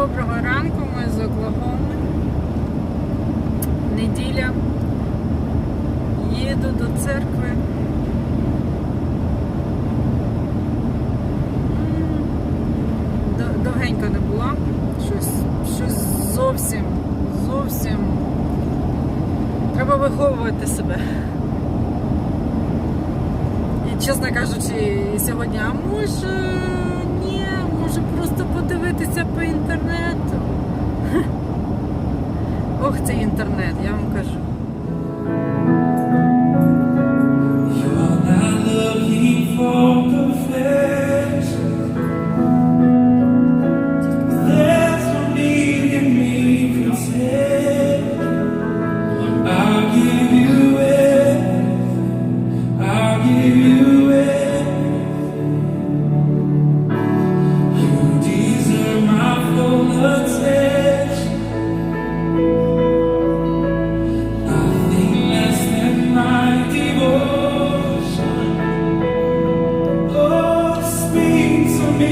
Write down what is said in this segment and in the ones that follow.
Доброго ранку, ми з Оклахоми. Неділя. Їду до церкви. Довгенько не була. Щось, щось зовсім, зовсім. Треба виховувати себе. І чесно кажучи, сьогодні, а може ні, може просто подивитися по інтернету. Ох, цей інтернет, я вам кажу. You're not looking for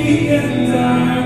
你现在。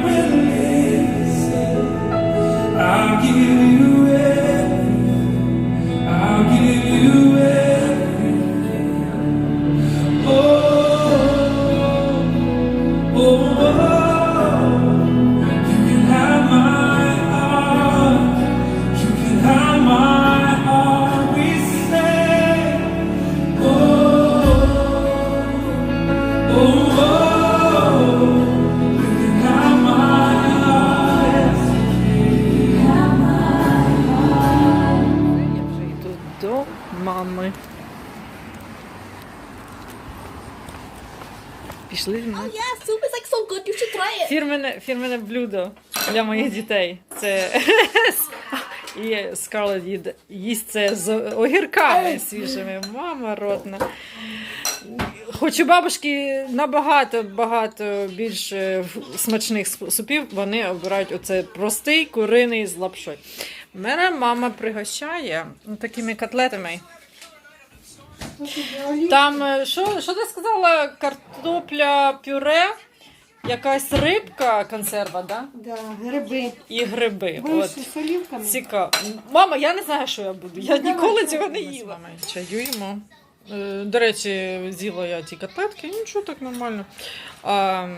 Фірменне блюдо для моїх дітей. Це і Скарлет їд- їсть це з огірками свіжими. Мама родна. Хоч у бабушки набагато багато більш е, смачних супів, вони обирають оце простий куриний з лапшою. Мене мама пригощає такими котлетами. Там е, що, що ти сказала? Картопля пюре, якась рибка, консерва, да? Да, гриби. і гриби. Будеш От. з олівками? Цікаво. Мама, я не знаю, що я буду. Я давай, ніколи цього не їла. Чаюємо. Е, До речі, з'їла я ті котлетки, нічого так нормально. А,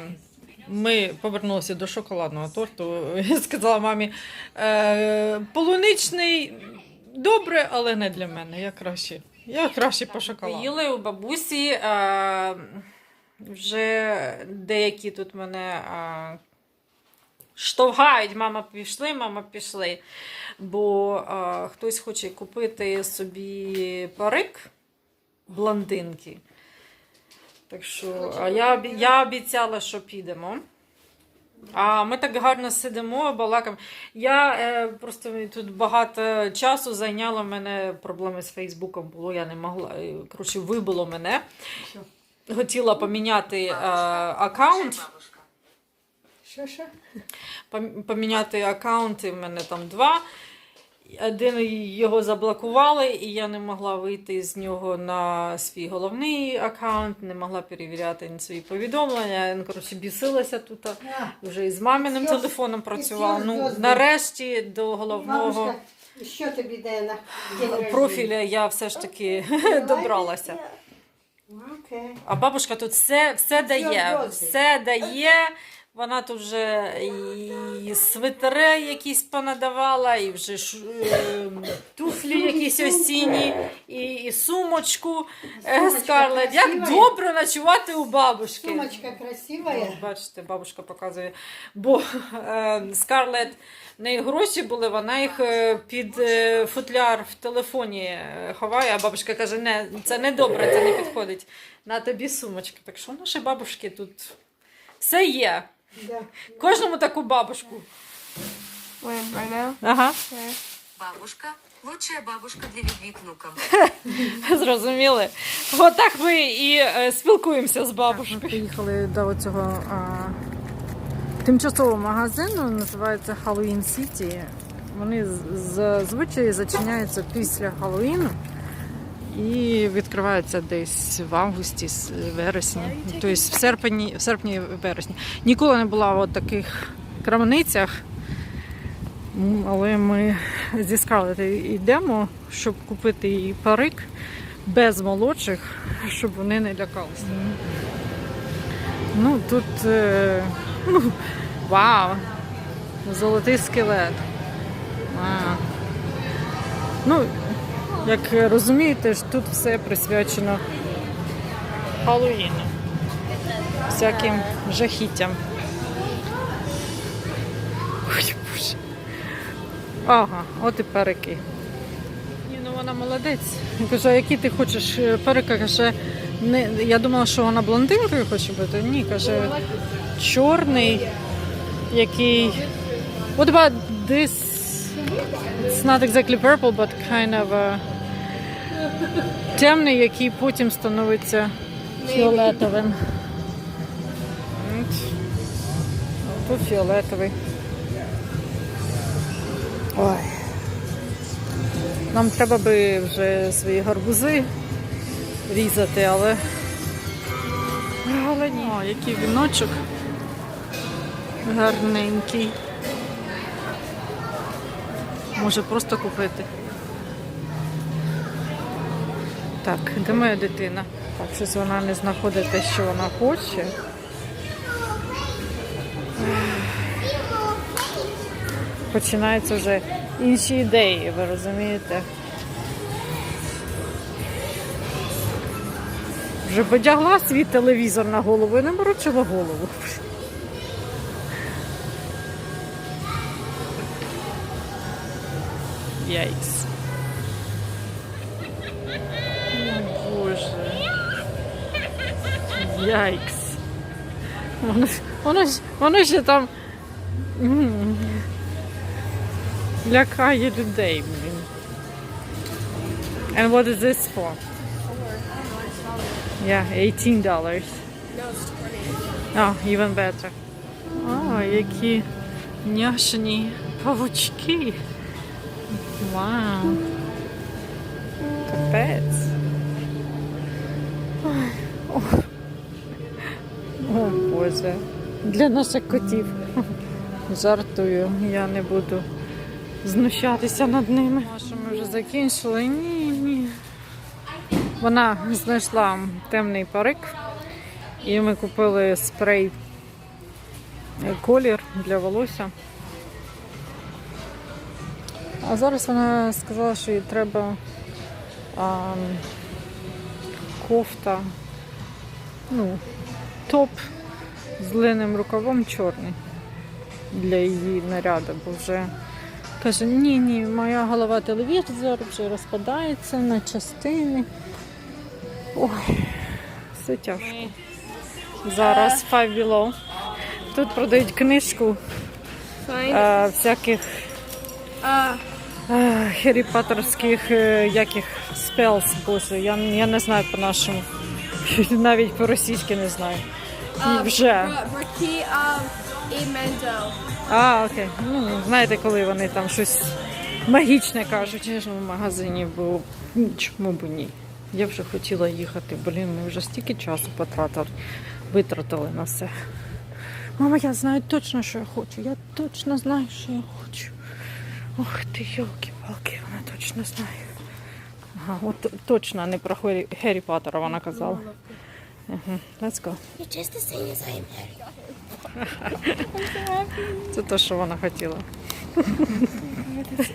ми повернулися до шоколадного торту. Я сказала мамі, е, полуничний добре, але не для мене. Я краще. Я краще по шоколаду. Їли у бабусі. Е, вже деякі тут мене е, штовгають. Мама пішли, мама пішли. Бо е, хтось хоче купити собі парик блондинки. Так що, а я, я обіцяла, що підемо. А ми так гарно сидимо, балакаємо. Я е, просто тут багато часу зайняло мене проблеми з Фейсбуком було, я не могла. е, Коротше, вибило мене. Хотіла поміняти е, аккаунт. Що, що? Пом- поміняти аккаунти, в мене там два. Один його заблокували, і я не могла вийти з нього на свій головний аккаунт, не могла перевіряти свої повідомлення. Я, ну, коротше, бісилася тут. Вже і з маминим телефоном працювала. Ну, нарешті до головного бабушка, що тобі профіля я все ж таки добралася. Окей. А бабушка тут все, все дає, все дає. Вона тут вже і свитери якісь понадавала, і вже ш- е, туфлі якісь осінні, і, і сумочку е, Сумочка Скарлет. Як добре ночувати у бабушки. Сумочка красивая. О, бачите, бабушка показує. Бо е, Скарлет в неї гроші були, вона їх е, під е, футляр в телефоні ховає, а бабушка каже, не, це не добре, це не підходить. На тобі сумочка. Так що наші бабушки тут все є. Да. Кожному таку бабушку. Right? Ага, Бабушка – лучшая бабушка для любви к внукам. зрозуміли. Отак ми і е, спілкуємося з бабушкою. Ми приїхали до цього тимчасового магазину, називається Halloween City. Вони зазвичай зачиняються після Хеллоуіну і відкриваються десь в августі, вересні, тобто в серпні, в серпні, вересні. Ніколи не була в таких крамницях, Але ми зі Скарлет йдемо, щоб купити їй парик без молодших, щоб вони не лякалися. Ну, тут е, ну, вау! Золотий скелет. А. Ну, як розумієте, ж тут все присвячено Халлоїну. Всяким жахіттям. Ой, боже. Ага, от і парики. Ні, ну вона молодець. Я кажу, а який ти хочеш е. Каже, не, я думала, що вона блондинкою хоче бути. Ні, каже, чорний, який. What about this? It's not exactly purple, but kind of a... темний, який потім становиться фіолетовим. Тут фіолетовий. Ой. Нам треба би вже свої гарбузи різати, але. Але ні. О, який віночок. Гарненький. Може просто купити. Так, де моя дитина? Так, щось вона не знаходить те, що вона хоче. Починаються вже інші ідеї, ви розумієте? Вже подягла свій телевізор на голову і не морочила голову. Яйс. Яйкс. Воно, ж- воно, ж- воно ще там м, лякає людей, блін. And what is this for? Yeah, 18 dollars. Oh, even better. О, які няшні павучки. Вау. Капець. Ой, О, Для наших котів. Жартую, я не буду знущатися над ними. А що ми вже закінчили? Ні, ні. Вона знайшла темний парик, і ми купили спрей е, колір для волосся. А зараз вона сказала, що їй треба а, кофта, ну, топ з длинним рукавом чорний для її наряду, бо вже каже, ні, ні, моя голова телевізор вже розпадається на частини. Ой, все тяжко. Зараз Five Below. Тут продають книжку Fine. е, всяких Uh, е, Хері е, яких спелс, боже, я, я не знаю по-нашому. Навіть по-російськи не знаю. Um, Вже. Braki, um, Amendo. А, окей. Ну, знаєте, коли вони там щось магічне кажуть, я ж в магазині, м, чому б ні? Я вже хотіла їхати, блін, ми вже стільки часу потратили, витратили на все. Мама, я знаю точно, що я хочу. Я точно знаю, що я хочу. Ох ти, йолки-палки, вона точно знає. Ага, от точно не про Хері Поттера вона казала. Угу, let's go. You're just the same as I am, Це те, що вона хотіла.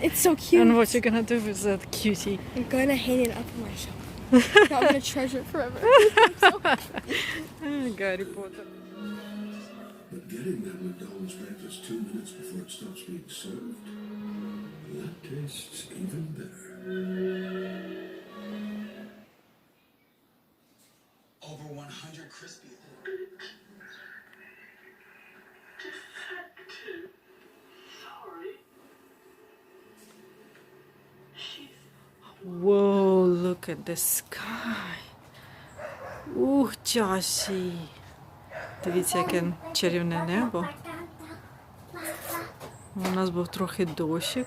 It's so cute. And what you gonna do with that cutie? I'm gonna hang it up on my shelf. I'm gonna treasure it forever. Гаррі Поттер. But getting that McDonald's breakfast two minutes before it stops being served, that tastes even better. Over 100 crispy. Whoa, look at the sky. Ух, часі. Дивіться, яке чарівне небо. У нас був трохи дощик.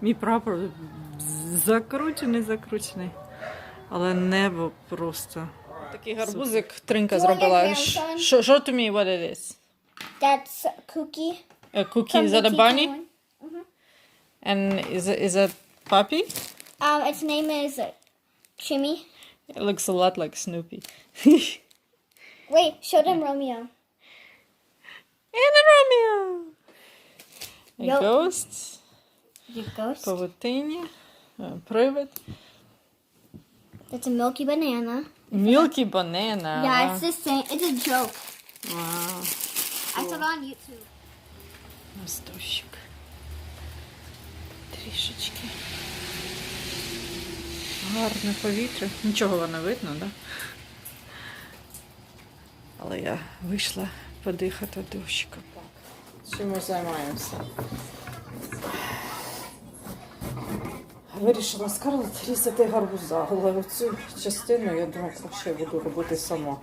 Мій прапор закручений, закручений. Але небо просто. Такий гарбузик тринка зробила. Show to me what it is. That's a cookie. A cookie, is that a bunny? And is it is it puppy? Um, its name is Chimmy. It looks a lot like Snoopy. Wait, show them Romeo. And a Romeo. A Yup. ghost. The ghost. Павутині. е, Привид. It's a milky banana. Milky banana. Yeah, it's the same. It's a joke. Вау. I saw it on YouTube. Ось дощик. Трішечки. Гарне повітря. Нічого не видно, так? Да? Але я вийшла подихати дощиком. Чим ми займаємося? Вирішила Скарлет різати гарбуза, але оцю частину, я думаю, краще я буду робити сама.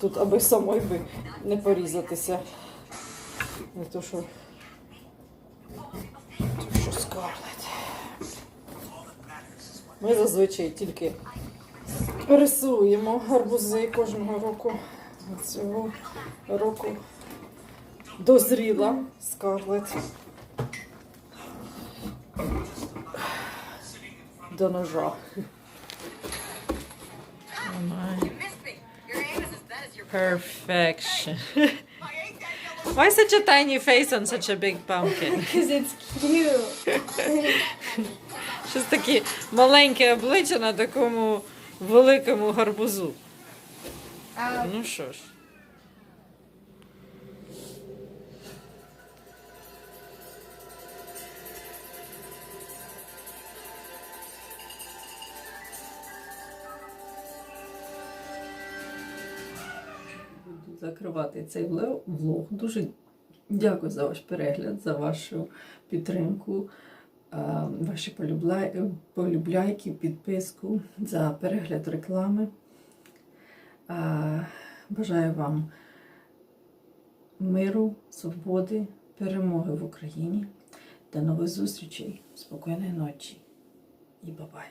Тут аби самой би не порізатися. Не то, що. То, що Скарлет. Ми зазвичай тільки пересуємо гарбузи кожного року. Цього року дозріла Скарлет. До ножа. Perfection. Why such a tiny face on such a big pumpkin? Because it's cute. Щось таке маленьке обличчя на такому великому гарбузу. Ну що ж. закривати цей влог. Дуже дякую за ваш перегляд, за вашу підтримку, е, ваші полюбляйки, підписку, за перегляд реклами. Е, бажаю вам миру, свободи, перемоги в Україні. До нових зустрічей, спокійної ночі і бабай!